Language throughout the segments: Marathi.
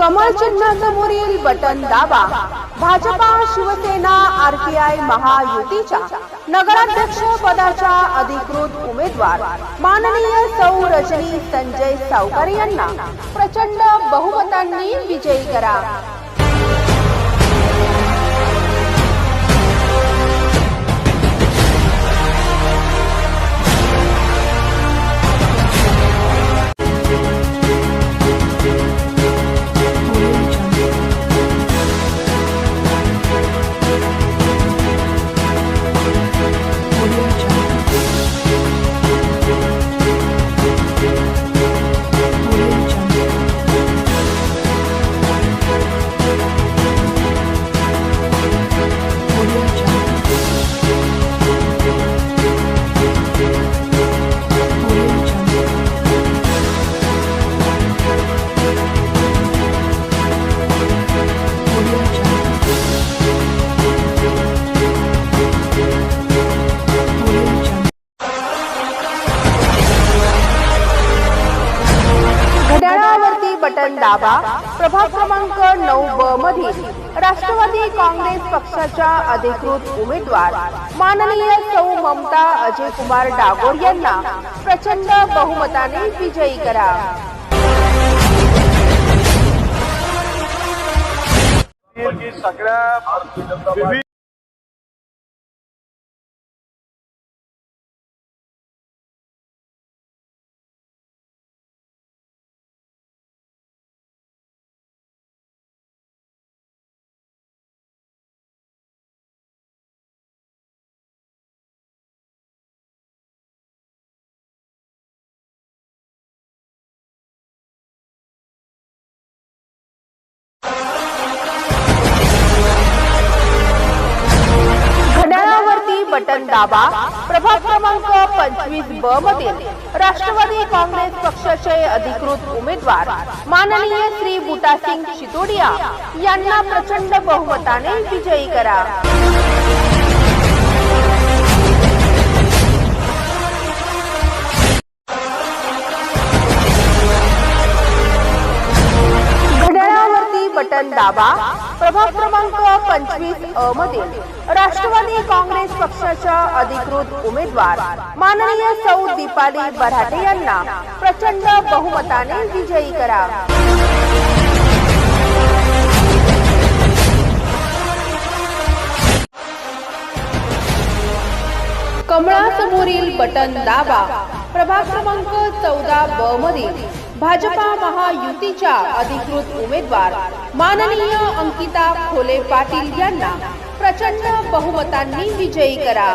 कमळ चिन्हासमोरील बटन दाबा. भाजपा शिवसेना आरपीआय महायुतीच्या नगराध्यक्ष पदाच्या अधिकृत उमेदवार. माननीय सौ रजनी संजय सावकर यांना प्रचंड बहुमतांनी विजयी करा. बटन दाबा प्रभाग क्रमांक नऊ ब मधील राष्ट्रवादी काँग्रेस पक्षाच्या अधिकृत उमेदवार माननीय सौ ममता अजय कुमार डागोर यांना प्रचंड बहुमताने विजयी करा. सगळ्या बटन दाबा प्रभाग क्रमांक पंचवीस ब मधील राष्ट्रवादी काँग्रेस पक्षाचे अधिकृत उमेदवार माननीय श्री बुटासिंग शितोडिया यांना प्रचंड बहुमताने विजयी करा. घड्याळावरती बटन दाबा प्रभाग क्रमांक पंचवीस अ मधील राष्ट्रवादी काँग्रेस पक्षाच्या अधिकृत उमेदवार माननीय सौ दीपाली बराटे यांना प्रचंड बहुमताने विजयी करा. कमळासमोरील बटन दाबा. प्रभाग क्रमांक चौदा ब मधील भाजपा महायुतीच्या अधिकृत उमेदवार माननीय अंकिता खोले पाटील प्रचंड बहुमतांनी विजयी करा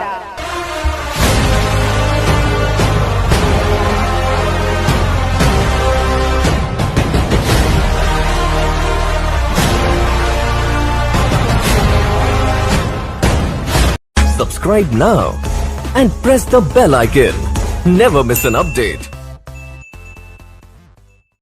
Subscribe now and press the bell icon. Never miss an update.